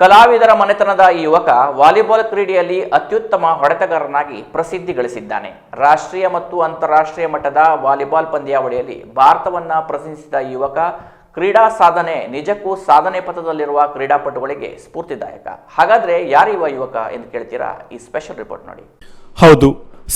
ಕಲಾವಿದರ ಮನೆತನದ ಈ ಯುವಕ ವಾಲಿಬಾಲ್ ಕ್ರೀಡೆಯಲ್ಲಿ ಅತ್ಯುತ್ತಮ ಹೊಡೆತಗಾರನಾಗಿ ಪ್ರಸಿದ್ಧಿ ಗಳಿಸಿದ್ದಾನೆ ರಾಷ್ಟ್ರೀಯ ಮತ್ತು ಅಂತಾರಾಷ್ಟ್ರೀಯ ಮಟ್ಟದ ವಾಲಿಬಾಲ್ ಪಂದ್ಯಾವಳಿಯಲ್ಲಿ ಭಾರತವನ್ನ ಪ್ರತಿನಿಧಿಸಿದ ಯುವಕ ಕ್ರೀಡಾ ಸಾಧನೆ, ನಿಜಕ್ಕೂ ಸಾಧನೆ ಪಥದಲ್ಲಿರುವ ಕ್ರೀಡಾಪಟುಗಳಿಗೆ ಸ್ಫೂರ್ತಿದಾಯಕ. ಹಾಗಾದ್ರೆ ಯಾರಿವ ಯುವಕ ಎಂದು ಕೇಳ್ತೀರಾ? ಈ ಸ್ಪೆಷಲ್ ರಿಪೋರ್ಟ್ ನೋಡಿ. ಹೌದು,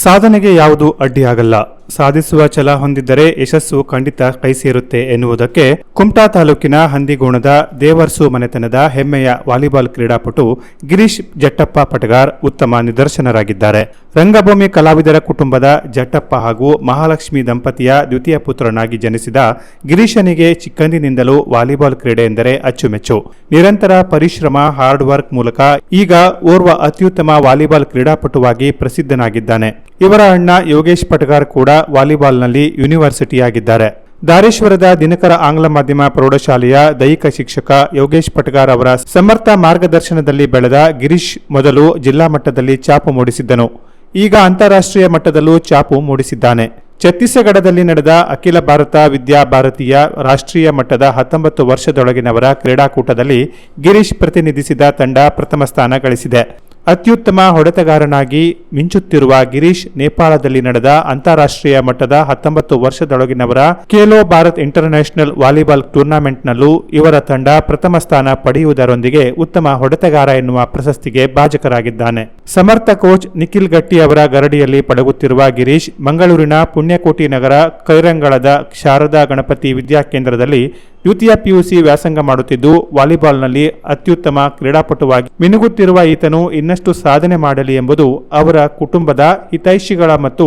ಸಾಧನೆಗೆ ಯಾವುದು ಅಡ್ಡಿಯಾಗಲ್ಲ. ಸಾಧಿಸುವ ಛಲ ಹೊಂದಿದ್ದರೆ ಯಶಸ್ಸು ಖಂಡಿತ ಕೈ ಸೇರುತ್ತೆ ಎನ್ನುವುದಕ್ಕೆ ಕುಮಟಾ ತಾಲೂಕಿನ ಹಂದಿಗೋಣದ ದೇವರ್ಸು ಮನೆತನದ ಹೆಮ್ಮೆಯ ವಾಲಿಬಾಲ್ ಕ್ರೀಡಾಪಟು ಗಿರೀಶ್ ಜಟ್ಟಪ್ಪ ಪಟಗಾರ್ ಉತ್ತಮ ನಿದರ್ಶನರಾಗಿದ್ದಾರೆ. ರಂಗಭೂಮಿ ಕಲಾವಿದರ ಕುಟುಂಬದ ಜಟ್ಟಪ್ಪ ಹಾಗೂ ಮಹಾಲಕ್ಷ್ಮಿ ದಂಪತಿಯ ದ್ವಿತೀಯ ಪುತ್ರನಾಗಿ ಜನಿಸಿದ ಗಿರೀಶನಿಗೆ ಚಿಕ್ಕಂದಿನಿಂದಲೂ ವಾಲಿಬಾಲ್ ಕ್ರೀಡೆ ಎಂದರೆ ಅಚ್ಚುಮೆಚ್ಚು. ನಿರಂತರ ಪರಿಶ್ರಮ, ಹಾರ್ಡ್ ವರ್ಕ್ ಮೂಲಕ ಈಗ ಓರ್ವ ಅತ್ಯುತ್ತಮ ವಾಲಿಬಾಲ್ ಕ್ರೀಡಾಪಟುವಾಗಿ ಪ್ರಸಿದ್ಧನಾಗಿದ್ದಾನೆ. ಇವರ ಅಣ್ಣ ಯೋಗೇಶ್ ಪಟಗಾರ್ ಕೂಡ ವಾಲಿಬಾಲ್ನಲ್ಲಿ ಯೂನಿವರ್ಸಿಟಿಯಾಗಿದ್ದಾರೆ. ಧಾರೇಶ್ವರದ ದಿನಕರ ಆಂಗ್ಲ ಮಾಧ್ಯಮ ಪ್ರೌಢಶಾಲೆಯ ದೈಹಿಕ ಶಿಕ್ಷಕ ಯೋಗೇಶ್ ಪಟಗಾರ್ ಅವರ ಸಮರ್ಥ ಮಾರ್ಗದರ್ಶನದಲ್ಲಿ ಬೆಳೆದ ಗಿರೀಶ್ ಮೊದಲು ಜಿಲ್ಲಾ ಮಟ್ಟದಲ್ಲಿ ಚಾಪು ಮೂಡಿಸಿದ್ದನು. ಈಗ ಅಂತಾರಾಷ್ಟ್ರೀಯ ಮಟ್ಟದಲ್ಲೂ ಚಾಪು ಮೂಡಿಸಿದ್ದಾನೆ. ಛತ್ತೀಸ್ಗಢದಲ್ಲಿ ನಡೆದ ಅಖಿಲ ಭಾರತ ವಿದ್ಯಾ ಭಾರತೀಯ ರಾಷ್ಟ್ರೀಯ ಮಟ್ಟದ ಹತ್ತೊಂಬತ್ತು ವರ್ಷದೊಳಗಿನವರ ಕ್ರೀಡಾಕೂಟದಲ್ಲಿ ಗಿರೀಶ್ ಪ್ರತಿನಿಧಿಸಿದ ತಂಡ ಪ್ರಥಮ ಸ್ಥಾನ ಗಳಿಸಿದೆ. ಅತ್ಯುತ್ತಮ ಹೊಡೆತಗಾರನಾಗಿ ಮಿಂಚುತ್ತಿರುವ ಗಿರೀಶ್ ನೇಪಾಳದಲ್ಲಿ ನಡೆದ ಅಂತಾರಾಷ್ಟ್ರೀಯ ಮಟ್ಟದ ಹತ್ತೊಂಬತ್ತು ವರ್ಷದೊಳಗಿನವರ ಖೇಲೋ ಭಾರತ್ ಇಂಟರ್ನ್ಯಾಷನಲ್ ವಾಲಿಬಾಲ್ ಟೂರ್ನಮೆಂಟ್ನಲ್ಲೂ ಇವರ ತಂಡ ಪ್ರಥಮ ಸ್ಥಾನ ಪಡೆಯುವುದರೊಂದಿಗೆ ಉತ್ತಮ ಹೊಡೆತಗಾರ ಎನ್ನುವ ಪ್ರಶಸ್ತಿಗೆ ಭಾಜಕರಾಗಿದ್ದಾನೆ ಸಮರ್ಥ ಕೋಚ್ ನಿಖಿಲ್ ಗಟ್ಟಿ ಅವರ ಗರಡಿಯಲ್ಲಿ ಪಡಗುತ್ತಿರುವ ಗಿರೀಶ್ ಮಂಗಳೂರಿನ ಪುಣ್ಯಕೋಟಿ ನಗರ ಕೈರಂಗಳದ ಶಾರದಾ ಗಣಪತಿ ವಿದ್ಯಾಕೇಂದ್ರದಲ್ಲಿ ದ್ವಿತೀಯ ಪಿಯುಸಿ ವ್ಯಾಸಂಗ ಮಾಡುತ್ತಿದ್ದು, ವಾಲಿಬಾಲ್ನಲ್ಲಿ ಅತ್ಯುತ್ತಮ ಕ್ರೀಡಾಪಟುವಾಗಿ ಮಿನುಗುತ್ತಿರುವ ಈತನು ಇನ್ನಷ್ಟು ಸಾಧನೆ ಮಾಡಲಿ ಎಂಬುದು ಅವರ ಕುಟುಂಬದ ಹಿತೈಷಿಗಳ ಮತ್ತು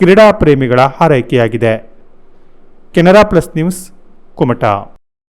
ಕ್ರೀಡಾ ಪ್ರೇಮಿಗಳ ಹಾರೈಕೆಯಾಗಿದೆ. Canara plus news, Kumta.